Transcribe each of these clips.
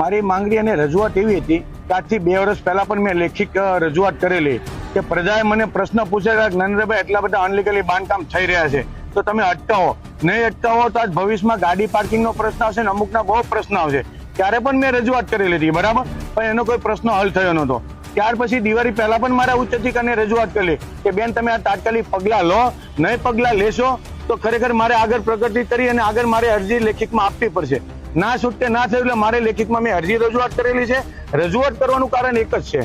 મારી માંગણી અને રજૂઆત એવી હતી કે આજથી બે વર્ષ પહેલા પણ મેં લેખિત રજૂઆત કરેલી કે પ્રજાએ મને પ્રશ્ન પૂછેલા કે નરેન્દ્રભાઈ એટલા બધા અનલીગલી બાંધકામ થઈ રહ્યા છે. તો તમે અટકાવો. નહીં અટકાવો તો આજ ભવિષ્યમાં ગાડી પાર્કિંગનો પ્રશ્ન આવશે ને અમુકના બહુ પ્રશ્ન આવશે. ત્યારે પણ મેં રજૂઆત કરેલી હતી, બરાબર? પણ એનો કોઈ પ્રશ્ન હલ થયો નહોતો. ત્યાર પછી દિવાળી પહેલા પણ મારા ઉચ્ચ અધિકારીને રજૂઆત કરેલી કે બેન તમે આ તાત્કાલિક પગલાં લો, નહીં પગલાં લેશો તો ખરેખર મારે આગળ પ્રગતિ કરી અને આગળ મારે અરજી લેખિતમાં આપવી પડશે. ના છૂટકે ના થયું એટલે મારે લેખિતમાં મેં અરજી રજૂઆત કરેલી છે. રજૂઆત કરવાનું કારણ એક જ છે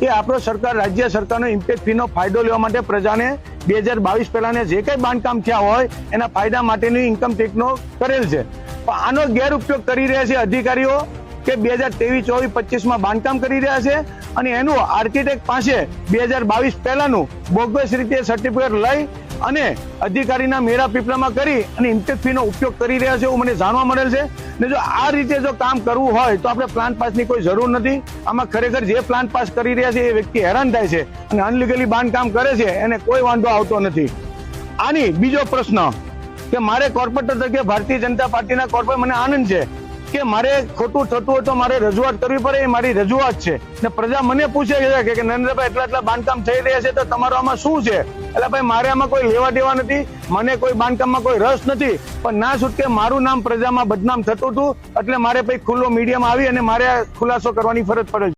કે આપણો સરકાર રાજ્ય સરકારનો ઇમ્પેક્ટ ફીનો ફાયદો લેવા માટે પ્રજાને બે હજાર બાવીસ પહેલાને જે કંઈ બાંધકામ થયા હોય એના ફાયદા માટેની ઇન્કમ ટેક્સનો કરેલ છે. આનો ગેરઉપયોગ કરી રહ્યા છે અધિકારીઓ કે બે હજાર ત્રેવીસ, ચોવીસ, પચીસમાં બાંધકામ કરી રહ્યા છે અને એનું આર્કિટેક્ટ પાસે બે હજાર બાવીસ પહેલાનું બોગસ રીતે સર્ટિફિકેટ લઈ અને અધિકારીના મેળા પીપળામાં કરી અને ઇન્ટેક ફીનો ઉપયોગ કરી રહ્યા છે એવું મને જાણવા મળેલ છે. ને જો આ રીતે જો કામ કરવું હોય તો આપણે પ્લાન પાસની કોઈ જરૂર નથી. આમાં ખરેખર જે પ્લાન પાસ કરી રહ્યા છે એ વ્યક્તિ હેરાન થાય છે અને અનલીગલી બાંધકામ કરે છે એને કોઈ વાંધો આવતો નથી. આની બીજો પ્રશ્ન કે મારે કોર્પોરેટર તરીકે ભારતીય જનતા પાર્ટીના કોર્પોરેટ મને આનંદ છે. કે મારે ખોટું થતું હોય તો મારે રજૂઆત કરવી પડે, એ મારી રજૂઆત છે. ને પ્રજા મને પૂછે છે કે નરેન્દ્રભાઈ, એટલા એટલા બાંધકામ થઈ રહ્યા છે તો તમારો આમાં શું છે? એટલે ભાઈ, મારે આમાં કોઈ લેવા દેવા નથી, મને કોઈ બાંધકામમાં કોઈ રસ નથી, પણ ના છૂટકે મારું નામ પ્રજામાં બદનામ થતું હતું, એટલે મારે પછી ખુલ્લો મીડિયામાં આવી અને મારે ખુલાસો કરવાની ફરજ પડે છે.